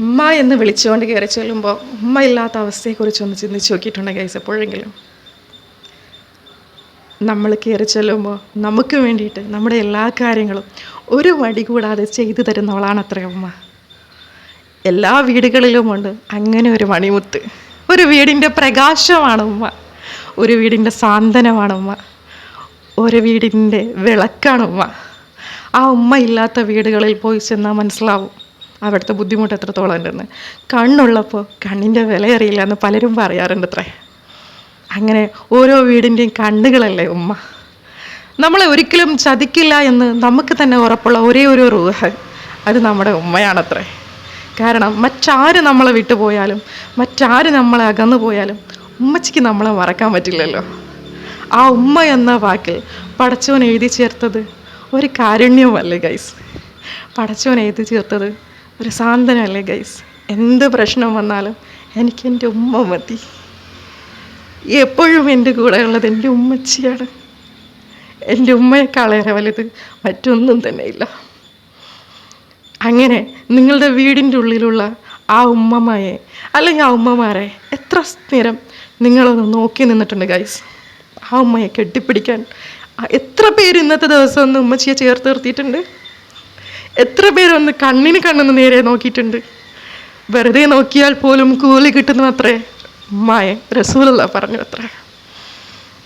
ഉമ്മ എന്ന് വിളിച്ചുകൊണ്ട് കയറി ചെല്ലുമ്പോൾ ഉമ്മ ഇല്ലാത്ത അവസ്ഥയെക്കുറിച്ചൊന്ന് ചിന്തിച്ച് നോക്കിയിട്ടുണ്ട് ഗൈസ് എപ്പോഴെങ്കിലും? നമ്മൾ കയറി ചെല്ലുമ്പോൾ നമുക്ക് വേണ്ടിയിട്ട് നമ്മുടെ എല്ലാ കാര്യങ്ങളും ഒരു വടി കൂടാതെ ചെയ്തു തരുന്നവളാണ് അത്ര ഉമ്മ. എല്ലാ വീടുകളിലുമുണ്ട് അങ്ങനെ ഒരു മണിമുത്ത്. ഒരു വീടിന്റെ പ്രകാശമാണ് ഉമ്മ. ഒരു വീടിന്റെ സാന്ത്വനമാണ് ഉമ്മ. ഒരു വീടിന്റെ വിളക്കാണ് ഉമ്മ. ആ ഉമ്മ ഇല്ലാത്ത വീടുകളിൽ പോയി ചെന്നാൽ മനസ്സിലാവും. അവിടുത്തെ ബുദ്ധിമുട്ട് എത്രത്തോളം ഉണ്ടെന്ന്. കണ്ണുള്ളപ്പോൾ കണ്ണിന്റെ വില അറിയില്ല എന്ന് പലരും പറയാറുണ്ട് അത്രേ അങ്ങനെ ഓരോ വീടിന്റെയും കണ്ണുകളല്ലേ ഉമ്മ. നമ്മളെ ഒരിക്കലും ചതിക്കില്ല എന്ന് നമുക്ക് തന്നെ ഉറപ്പുള്ള ഒരേ ഒരു റൂഹ് അത് നമ്മുടെ ഉമ്മയാണത്രേ. കാരണം മറ്റാര് നമ്മളെ വിട്ടുപോയാലും മറ്റാര് നമ്മളെ അകന്നു പോയാലും ഉമ്മച്ചിക്ക് നമ്മളെ മറക്കാൻ പറ്റില്ലല്ലോ. ആ ഉമ്മ എന്ന വാക്കിൽ പടച്ചവൻ എഴുതി ചേർത്തത് ഒരു കാരുണ്യവുമല്ലേ ഗൈസ് പടച്ചവൻ എഴുതി ചേർത്തത് ഒരു സാന്ത്വനമല്ലേ ഗൈസ് എന്ത് പ്രശ്നം വന്നാലും എനിക്ക് എന്റെ ഉമ്മ മതി. എപ്പോഴും എന്റെ കൂടെ ഉള്ളത് എന്റെ ഉമ്മച്ചിയാണ്. എന്റെ ഉമ്മയെക്കാളേറെ വലുത് മറ്റൊന്നും തന്നെ ഇല്ല. അങ്ങനെ നിങ്ങളുടെ വീടിന്റെ ഉള്ളിലുള്ള ആ ഉമ്മമായെ അല്ലെങ്കിൽ ആ ഉമ്മമാരെ എത്ര നേരം നിങ്ങളൊന്ന് നോക്കി നിന്നിട്ടുണ്ട് ഗൈസ് ആ ഉമ്മയെ കെട്ടിപ്പിടിക്കാൻ എത്ര പേര് ഇന്നത്തെ ദിവസം ഒന്ന് ഉമ്മച്ചിയെ ചേർത്ത് നിർത്തിയിട്ടുണ്ട്? എത്ര പേരൊന്ന് കണ്ണിന് കണ്ണിന് നേരെ നോക്കിയിട്ടുണ്ട്. വെറുതെ നോക്കിയാൽ പോലും കൂലി കിട്ടുന്നത്രേ. മായ റസൂലല്ല പറഞ്ഞു അത്രേ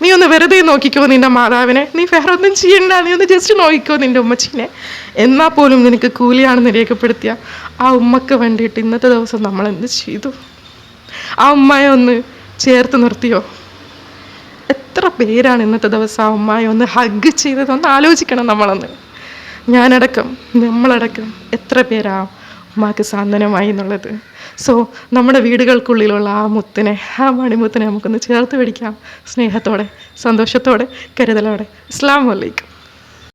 നീ ഒന്ന് വെറുതെ നോക്കിക്കോ നിന്റെ മാതാവിനെ. നീ വേറെ ഒന്നും ചെയ്യണ്ട. നീ ഒന്ന് ജസ്റ്റ് നോക്കിക്കോ നിന്റെ ഉമ്മച്ചീനെ. എന്നാൽ പോലും നിനക്ക് കൂലിയാണെന്ന് രേഖപ്പെടുത്തിയ ആ ഉമ്മക്ക് വേണ്ടിയിട്ട് ഇന്നത്തെ ദിവസം നമ്മൾ എന്ത് ചെയ്തു? ആ ഉമ്മയെ ഒന്ന് ചേർത്ത് നിർത്തിയോ? എത്ര പേരാണ് ഇന്നത്തെ ദിവസം ആ ഉമ്മയെ ഒന്ന് ഹഗ് ചെയ്തത്? ഒന്ന് ആലോചിക്കണം നമ്മളൊന്ന്. ഞാനടക്കം നമ്മളടക്കം എത്ര പേരാ ഉമ്മാക്ക് സാന്ത്വനമായി എന്നുള്ളത്. സോ നമ്മുടെ വീടുകൾക്കുള്ളിലുള്ള ആ മുത്തിനെ ആ മണിമുത്തിനെ നമുക്കൊന്ന് ചേർത്ത് പിടിക്കാം. സ്നേഹത്തോടെ സന്തോഷത്തോടെ കരുതലോടെ. അസ്ലാം വലൈക്കും